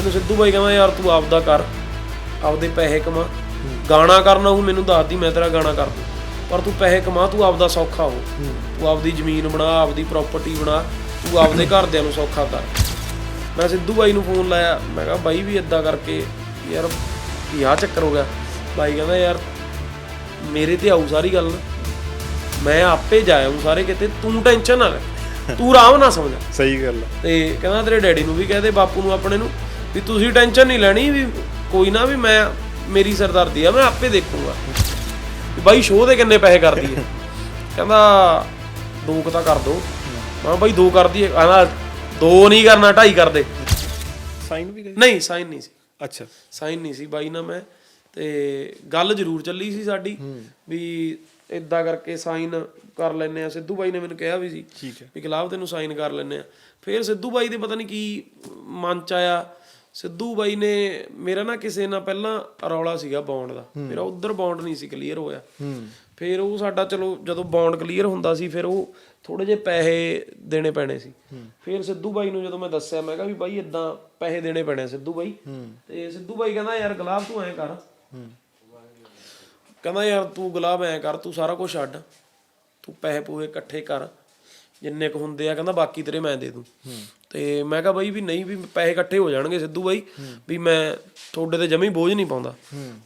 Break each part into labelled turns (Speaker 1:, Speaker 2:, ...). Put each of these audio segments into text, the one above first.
Speaker 1: ਮੈਨੂੰ ਸਿੱਧੂ ਬਾਈ ਕਹਿੰਦਾ ਯਾਰ ਤੂੰ ਆਪਦਾ ਕਰ ਆਪਦੇ ਪੈਸੇ ਕਮਾ। ਗਾਣਾ ਕਰਨਾ ਉਹ ਮੈਨੂੰ ਦੱਸਦੀ ਮੈਂ ਤੇਰਾ ਗਾਣਾ ਕਰ ਦੂੰ। ਪਰ ਤੂੰ ਪੈਸੇ ਕਮਾ ਤੂੰ ਆਪਦਾ ਸੌਖਾ ਹੋ। ਤੂੰ ਆਪਦੀ ਜ਼ਮੀਨ ਬਣਾ ਆਪਦੀ ਪ੍ਰਾਪਰਟੀ ਬਣਾ ਤੂੰ ਆਪਦੇ ਘਰਦਿਆਂ ਨੂੰ ਸੌਖਾ ਕਰ। ਮੈਂ ਸਿੱਧੂ ਬਾਈ ਨੂੰ ਫੋਨ ਲਾਇਆ ਮੈਂ ਕਿਹਾ ਬਾਈ ਵੀ ਇਦਾਂ ਕਰਕੇ ਯਾਰ ਕੀ ਆਹ ਚੱਕਰ ਹੋ ਗਿਆ? ਬਾਈ ਕਹਿੰਦਾ ਯਾਰ ਮੇਰੇ ਤੇ ਆਊ ਸਾਰੀ ਗੱਲ ਮੈਂ ਆਪੇ ਜਾਇਆ ਹੂੰ ਸਾਰੇ ਕਿਤੇ ਤੂੰ ਟੈਨਸ਼ਨ ਨਾ ਲੈ। ਤੂੰ ਆਰਾਮ ਨਾ ਸਮਝ।
Speaker 2: ਸਹੀ ਗੱਲ ਆ।
Speaker 1: ਤੇ ਕਹਿੰਦਾ ਤੇਰੇ ਡੈਡੀ ਨੂੰ ਵੀ ਕਹਦੇ ਬਾਪੂ ਨੂੰ ਆਪਣੇ ਨੂੰ। ਵੀ ਤੁਸੀਂ ਟੈਨਸ਼ਨ ਨਹੀਂ ਲੈਣੀ ਵੀ ਕੋਈ ਨਾ ਵੀ ਮੈਂ ਮੇਰੀ ਸਰਦਾਰਦੀ ਆ ਮੈਂ ਆਪੇ ਦੇਖੂੰਗਾ। ਵੀ ਬਾਈ ਸ਼ੋਅ ਦੇ ਕਿੰਨੇ ਪੈਸੇ ਕਰਦੀ ਹੈ ਕਹਿੰਦਾ ਦੋ ਕੁ ਤਾਂ ਕਰ ਦੋ। ਮੈਂ ਬਾਈ ਦੋ ਕਰਦੀ ਹੈ ਕਹਿੰਦਾ ਦੋ ਨਹੀਂ ਕਰਨਾ ਢਾਈ ਕਰ ਦੇ।
Speaker 2: ਸਾਈਨ ਵੀ ਗਏ
Speaker 1: ਨਹੀਂ ਸਾਈਨ ਨਹੀਂ ਸੀ।
Speaker 2: ਅੱਛਾ।
Speaker 1: ਸਾਈਨ ਨਹੀਂ ਸੀ ਬਾਈ ਨਾ ਮੈਂ। ਤੇ ਗੱਲ ਜ਼ਰੂਰ ਚੱਲੀ ਸੀ ਸਾਡੀ ਵੀ ਇਦਾਂ ਕਰਕੇ ਸਾਈਨ ਕਰ ਲੈਨੇ ਆ। ਸਿੱਧੂ ਬਾਈ ਨੇ ਮੈਨੂੰ ਕਿਹਾ ਵੀ ਸੀ
Speaker 2: ਠੀਕ ਹੈ।
Speaker 1: ਵੀ ਗੁਲਾਬ ਤੈਨੂੰ ਸਾਈਨ ਕਰ ਲੈਨੇ ਆ। ਫਿਰ ਸਿੱਧੂ ਬਾਈ ਦੇ ਪਤਾ ਨਹੀਂ ਕੀ ਮਨ ਚ ਆਇਆ। ਸਿੱਧੂ ਬਾਈ ਨੇ ਮੇਰਾ ਨਾ ਕਿਸੇ ਨਾਲ ਪਹਿਲਾਂ ਰੌਲਾ ਸੀਗਾ ਬੌਂਡ ਦਾ। ਮੇਰਾ ਉਧਰ ਬੌਂਡ ਨਹੀਂ ਸੀ ਕਲੀਅਰ ਹੋਇਆ। ਫਿਰ ਉਹ ਸਾਡਾ ਚਲੋ ਜਦੋਂ ਬੌਂਡ ਕਲੀਅਰ ਹੁੰਦਾ ਸੀ ਫਿਰ ਉਹ ਥੋੜੇ ਜਿਹੇ ਪੈਸੇ ਦੇਣੇ ਪੈਣੇ ਸੀ। ਫਿਰ ਸਿੱਧੂ ਬਾਈ ਨੂੰ ਜਦੋਂ ਮੈਂ ਦੱਸਿਆ ਮੈਂ ਕਿਹਾ ਵੀ ਬਾਈ ਇਦਾਂ ਪੈਸੇ ਦੇਣੇ ਪੈਣੇ ਸਿੱਧੂ ਬਾਈ। ਤੇ ਸਿੱਧੂ ਬਾਈ ਕਹਿੰਦਾ ਯਾਰ ਗੁਲਾਬ ਤੂੰ ਐਂ ਕਰ। ਕਹਿੰਦਾ ਯਾਰ ਤੂੰ ਗੁਲਾਬ ਐਂ ਕਰ ਤੂੰ ਸਾਰਾ ਕੁਝ ਛੱਡ। ਤੂੰ ਪੈਸੇ ਪੂਏ ਇਕੱਠੇ ਕਰ। ਜਿੰਨੇ ਕੁ ਹੁੰਦੇ ਆ ਕਹਿੰਦਾ ਬਾਕੀ ਤੇਰੇ ਮੈਂ ਦੇ ਦੂੰ। ਤੇ ਮੈਂ ਕਿਹਾ ਬਾਈ ਵੀ ਨਹੀਂ ਵੀ ਪੈਸੇ ਇਕੱਠੇ ਹੋ ਜਾਣਗੇ ਸਿੱਧੂ ਬਾਈ ਵੀ ਮੈਂ ਤੁਹਾਡੇ ਤੇ ਜਮੀ ਬੋਝ ਨਹੀਂ ਪਾਉਂਦਾ।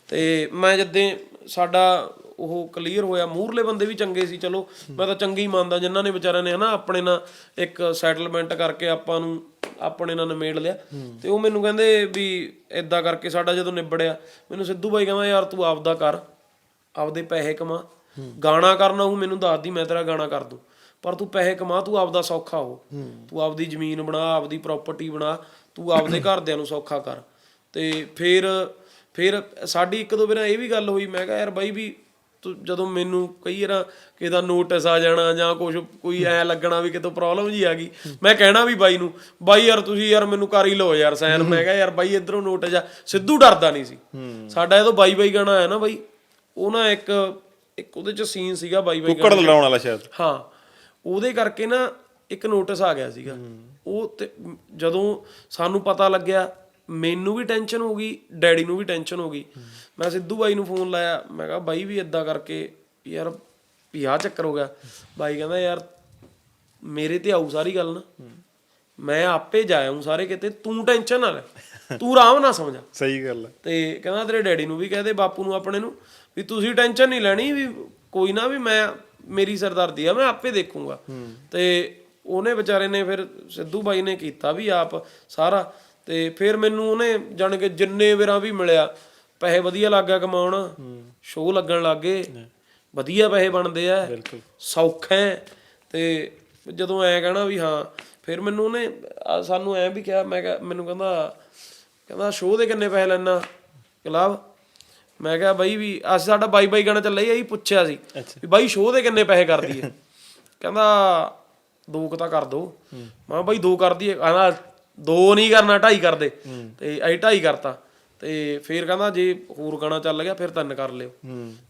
Speaker 1: ਤੇ ਮੈਂ ਜਦੇ ਸਾਡਾ ਉਹ ਕਲੀਅਰ ਹੋਇਆ ਮੂਰਲੇ ਬੰਦੇ ਵੀ ਚੰਗੇ ਸੀ ਚਲੋ ਮੈਂ ਤਾਂ ਚੰਗੇ ਹੀ ਮੰਨਦਾ ਜਿਨ੍ਹਾਂ ਨੇ ਵਿਚਾਰਿਆਂ ਨੇ ਹਨਾ ਆਪਣੇ ਨਾਲ ਇੱਕ ਸੈਟਲਮੈਂਟ ਕਰਕੇ ਆਪਾਂ ਨੂੰ ਆਪਣੇ ਨਾਲ ਨਿਮੇੜ ਲਿਆ। ਤੇ ਉਹ ਮੈਨੂੰ ਕਹਿੰਦੇ ਵੀ ਇਦਾਂ ਕਰਕੇ ਸਾਡਾ ਜਦੋਂ ਨਿਬੜਿਆ ਮੈਨੂੰ ਸਿੱਧੂ ਬਾਈ ਕਹਿੰਦਾ ਯਾਰ ਤੂੰ ਆਪਦਾ ਕਰ ਆਪਦੇ ਪੈਸੇ ਕਮਾ। ਗਾਣਾ ਕਰਨਾ ਉਹ ਮੈਨੂੰ ਦੱਸਦੀ ਮੈਂ ਤੇਰਾ ਗਾਣਾ ਕਰ ਦੂੰ। ਪਰ ਤੂੰ ਪੈਸੇ ਕਮਾ ਤੂੰ ਆਪਦਾ ਸੌਖਾ ਹੋ। ਤੂੰ ਆਪਦੀ ਜ਼ਮੀਨ ਬਣਾ ਆਪਦੀ ਪ੍ਰਾਪਰਟੀ ਬਣਾ ਤੂੰ ਆਪਦੇ ਘਰਦਿਆਂ ਨੂੰ ਸੌਖਾ ਕਰ। ਤੇ ਫਿਰ ਫਿਰ ਸਾਡੀ ਇੱਕ ਦੋ ਵਾਰ ਇਹ ਵੀ ਗੱਲ ਹੋਈ ਮੈਂ ਕਿਹਾ ਯਾਰ ਬਾਈ ਵੀ ਤੂੰ ਜਦੋਂ ਮੈਨੂੰ ਕਈ ਵਾਰ ਕਿਦਾ ਨੋਟਿਸ ਆ ਜਾਣਾ ਜਾਂ ਕੁਝ ਕੋਈ ਐ ਲੱਗਣਾ ਵੀ ਕਿਤੋਂ ਪ੍ਰੋਬਲਮ ਜੀ ਆ ਗਈ ਮੈਂ ਕਹਿਣਾ ਵੀ ਬਾਈ ਨੂੰ ਬਾਈ ਯਾਰ ਤੁਸੀਂ ਯਾਰ ਮੈਨੂੰ ਕਰ ਹੀ ਲਓ ਯਾਰ ਸਾਈਨ ਮੈਂ ਕਿਹਾ ਯਾਰ ਬਾਈ ਇਧਰੋਂ ਨੋਟਿਸ ਆ ਸਿੱਧੂ ਡਰਦਾ ਨਹੀਂ ਸੀ। ਸਾਡਾ ਜਦੋਂ ਬਾਈ ਬਾਈ ਗਾਣਾ ਆਇਆ ਨਾ ਬਾਈ ਉਹ ਨਾ ਇੱਕ ਇੱਕ ਉਹਦੇ ਚ ਸੀਨ ਸੀਗਾ ਬਾਈ ਬਾਈ
Speaker 2: ਕੁੱਕੜ ਲਾਉਣ ਵਾਲਾ ਸ਼ਾਇਦ।
Speaker 1: ਹਾਂ। ਉਹਦੇ ਕਰਕੇ ਨਾ ਇੱਕ ਨੋਟਿਸ ਆ ਗਿਆ ਸੀਗਾ। ਉਹ ਤੇ ਜਦੋਂ ਸਾਨੂੰ ਪਤਾ ਲੱਗਿਆ ਮੈਨੂੰ ਵੀ ਟੈਨਸ਼ਨ ਹੋ ਗਈ ਡੈਡੀ ਨੂੰ ਵੀ ਟੈਨਸ਼ਨ ਹੋ ਗਈ। ਮੈਂ ਸਿੱਧੂ ਬਾਈ ਨੂੰ ਫੋਨ ਲਾਇਆ ਮੈਂ ਕਿਹਾ ਬਾਈ ਵੀ ਇਦਾਂ ਕਰਕੇ ਯਾਰ ਆਹ ਚੱਕਰ ਹੋ ਗਿਆ। ਬਾਈ ਕਹਿੰਦਾ ਯਾਰ ਮੇਰੇ ਤੇ ਆਊ ਸਾਰੀ ਗੱਲ ਨਾ। ਮੈਂ ਆਪੇ ਜਾਇਆ ਹੂੰ ਸਾਰੇ ਕਿਤੇ ਤੂੰ ਟੈਨਸ਼ਨ ਨਾ ਲੈ। ਤੂੰ ਆਰਾਮ ਨਾ ਸਮਝ
Speaker 2: ਸਹੀ ਗੱਲ ਆ।
Speaker 1: ਤੇ ਕਹਿੰਦਾ ਤੇਰੇ ਡੈਡੀ ਨੂੰ ਵੀ ਕਹਦੇ ਬਾਪੂ ਨੂੰ ਆਪਣੇ ਨੂੰ ਵੀ ਤੁਸੀਂ ਟੈਨਸ਼ਨ ਨਹੀਂ ਲੈਣੀ ਵੀ ਕੋਈ ਨਾ ਵੀ ਮੈਂ ਮੇਰੀ ਸਰਦਾਰਦੀ ਆ ਮੈਂ ਆਪੇ ਦੇਖੂੰਗਾ। ਤੇ ਉਹਨੇ ਵਿਚਾਰੇ ਨੇ ਫਿਰ ਸਿੱਧੂ ਬਾਈ ਨੇ ਕੀਤਾ ਵੀ ਆਪ ਸਾਰਾ ਤੇ ਫਿਰ ਮੈਨੂੰ ਉਹਨੇ ਜਾਣ ਕੇ ਜਿੰਨੇ ਵੇਰਾਂ ਵੀ ਮਿਲਿਆ ਪੈਸੇ ਵਧੀਆ ਲੱਗ ਕਮਾਉਣ ਸ਼ੋਅ ਲੱਗਣ ਲੱਗੇ ਵਧੀਆ ਪੈਸੇ ਬਣਦੇ ਆ ਸੌਖਾ ਤੇ ਜਦੋਂ ਐ ਕਹਿਣਾ ਵੀ ਹਾਂ ਫਿਰ ਮੈਨੂੰ ਉਹਨੇ ਸਾਨੂੰ ਐ ਵੀ ਕਿਹਾ ਮੈਂ ਕਿਹਾ ਮੈਨੂੰ ਕਹਿੰਦਾ ਕਹਿੰਦਾ ਸ਼ੋਅ ਦੇ ਕਿੰਨੇ ਪੈਸੇ ਲੈਣਾ ਗੁਲਾਬ ਮੈਂ ਕਿਹਾ ਬਾਈ ਵੀ ਅਸੀਂ ਸਾਡਾ ਬਾਈ ਬਾਈ ਗਾਣਾ ਚੱਲਿਆ ਹੀ ਪੁੱਛਿਆ ਸੀ ਵੀ ਬਾਈ ਸ਼ੋਅ ਦੇ ਕਿੰਨੇ ਪੈਸੇ ਕਰਦੀ ਹੈ ਕਹਿੰਦਾ ਦੋ ਕੁ ਤਾਂ ਕਰ ਦੋ। ਮੈਂ ਕਿਹਾ ਬਾਈ ਦੋ ਕਰਦੀ ਹੈ ਕਹਿੰਦਾ ਦੋ ਨਹੀਂ ਕਰਨਾ ਢਾਈ ਕਰ ਦੇ। ਤੇ ਅਸੀਂ ਢਾਈ ਕਰਤਾ। ਤੇ ਫਿਰ ਕਹਿੰਦਾ ਜੇ ਹੋਰ ਗਾਣਾ ਚੱਲ ਗਿਆ ਫਿਰ ਤਿੰਨ ਕਰ ਲਿਓ।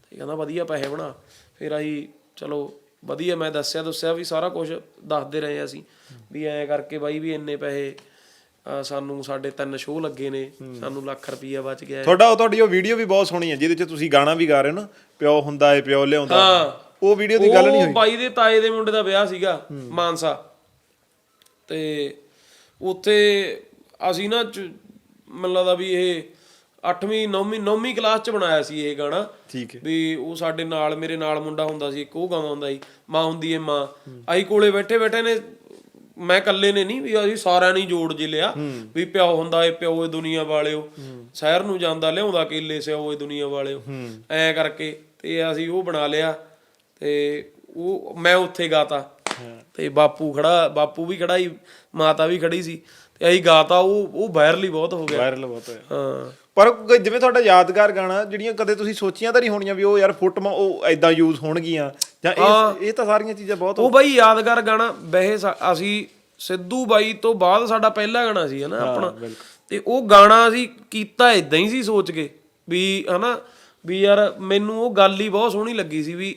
Speaker 1: ਤੇ ਕਹਿੰਦਾ ਵਧੀਆ ਪੈਸੇ ਬਣਾ। ਫਿਰ ਅਸੀਂ ਚਲੋ ਵਧੀਆ ਮੈਂ ਦੱਸਿਆ ਦੱਸਿਆ ਵੀ ਸਾਰਾ ਕੁਝ ਦੱਸਦੇ ਰਹੇ ਅਸੀਂ। ਵੀ ਐਂ ਕਰਕੇ ਬਾਈ ਵੀ ਇੰਨੇ ਪੈਸੇ ਅਹ ਸਾਨੂੰ ਸਾਡੇ ਤਿੰਨ ਸ਼ੋਅ ਲੱਗੇ ਨੇ। ਸਾਨੂੰ ਲੱਖ ਰੁਪਈਆ ਬਚ ਗਿਆ। ਹੈ।
Speaker 2: ਤੁਹਾਡਾ ਉਹ ਤੁਹਾਡੀ ਉਹ ਵੀਡੀਓ ਵੀ ਬਹੁਤ ਸੋਹਣੀ ਹੈ ਜਿਹਦੇ ਚ ਤੁਸੀਂ ਗਾਣਾ ਵੀ ਗਾ ਰਹੇ ਹੋ ਨਾ ਪਿਓ ਹੁੰਦਾ ਏ ਪਿਓ ਲਿਆਉਂਦਾ।
Speaker 1: ਹਾਂ।
Speaker 2: ਉਹ ਵੀਡੀਓ ਦੀ ਗੱਲ ਨਹੀਂ
Speaker 1: ਉਹ
Speaker 2: ਹੋਈ
Speaker 1: ਬਾਈ ਦੇ ਤਾਏ ਦੇ ਮੁੰਡੇ ਦਾ ਵਿਆਹ ਸੀਗਾ ਮਾਨਸਾ। ਤੇ ਉੱਥੇ ਅਸੀਂ ਨਾ ਚ- ਮੈਨੂੰ ਲੱਗਦਾ ਵੀ ਇਹ 8ਵੀਂ 9ਵੀਂ 9ਵੀਂ ਕਲਾਸ ਚ ਬਣਾਇਆ ਸੀ ਇਹ ਗਾਣਾ।
Speaker 2: ਠੀਕ ਹੈ।
Speaker 1: ਵੀ ਉਹ ਸਾਡੇ ਨਾਲ ਮੇਰੇ ਨਾਲ ਮੁੰਡਾ ਹੁੰਦਾ ਸੀ ਇੱਕ ਉਹ ਗਾਉਂਦਾ ਹੁੰਦਾ ਸੀ ਮਾਂ ਹੁੰਦੀ ਏ ਮਾਂ। ਅਸੀਂ ਕੋਲੇ ਬੈਠੇ ਬੈਠੇ ਨੇ ਮੈਂ ਇਕੱਲੇ ਨੇ ਨਹੀਂ ਵੀ ਅਸੀਂ ਸਾਰਿਆਂ ਨੇ ਹੀ ਜੋੜ ਜਿ ਲਿਆ ਵੀ ਪਿਓ ਹੁੰਦਾ ਏ ਪਿਓ ਏ ਦੁਨੀਆ ਵਾਲਿਓ। ਸ਼ਹਿਰ ਨੂੰ ਜਾਂਦਾ ਲਿਆਉਂਦਾ ਕੇਲੇ ਸਿਓ ਏ ਦੁਨੀਆ ਵਾਲਿਓ। ਐ ਕਰਕੇ ਤੇ ਅਸੀਂ ਉਹ ਬਣਾ ਲਿਆ ਤੇ ਉਹ ਮੈਂ ਉੱਥੇ ਗਾਤਾ। ਤੇ ਬਾਪੂ ਖੜਾ ਬਾਪੂ ਵੀ ਖੜਾ ਹੀ ਮਾਤਾ ਵੀ ਖੜੀ ਸੀ ਤੇ ਅਸੀਂ ਗਾਤਾ ਉਹ ਉਹ ਵਾਇਰਲ ਹੀ ਬਹੁਤ ਹੋ ਗਿਆ।
Speaker 2: ਵਾਇਰਲ ਬਹੁਤ ਹੋਇਆ।
Speaker 1: ਹਾਂ।
Speaker 2: ਪਰ ਜਿਵੇਂ ਤੁਹਾਡਾ ਯਾਦਗਾਰ ਗਾਣਾ ਜਿਹੜੀਆਂ ਕਦੇ ਤੁਸੀਂ ਸੋਚੀਆਂ ਤਾਂ ਨਹੀਂ ਹੋਣੀਆਂ ਵੀ ਉਹ ਯਾਰ ਫੋਟੋਆਂ ਉਹ ਐਦਾਂ ਯੂਜ਼ ਹੋਣਗੀਆਂ। ਜਾਂ ਇਹ ਇਹ ਤਾਂ ਸਾਰੀਆਂ ਚੀਜ਼ਾਂ ਬਹੁਤ
Speaker 1: ਉਹ ਬਾਈ ਯਾਦਗਾਰ ਗਾਣਾ ਵੈਸੇ ਅਸੀਂ ਸਿੱਧੂ ਬਾਈ ਤੋਂ ਬਾਅਦ ਸਾਡਾ ਪਹਿਲਾ ਗਾਣਾ ਸੀ ਹਨਾ ਆਪਣਾ। ਤੇ ਉਹ ਗਾਣਾ ਅਸੀਂ ਕੀਤਾ ਇਦਾਂ ਹੀ ਸੀ ਸੋਚ ਕੇ ਵੀ ਹਨਾ ਵੀ ਯਾਰ ਮੈਨੂੰ ਉਹ ਗੱਲ ਹੀ ਬਹੁਤ ਸੋਹਣੀ ਲੱਗੀ ਸੀ ਵੀ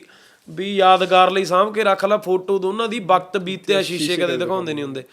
Speaker 1: ਵੀ ਯਾਦਗਾਰ ਲਈ ਸਾਂਭ ਕੇ ਰੱਖ ਲੈ ਫੋਟੋ ਦੋਨਾਂ ਦੀ ਵਕਤ ਬੀਤਿਆ ਸ਼ੀਸ਼ੇ ਕਦੇ ਦਿਖਾਉਂਦੇ ਨਹੀਂ ਹੁੰਦੇ।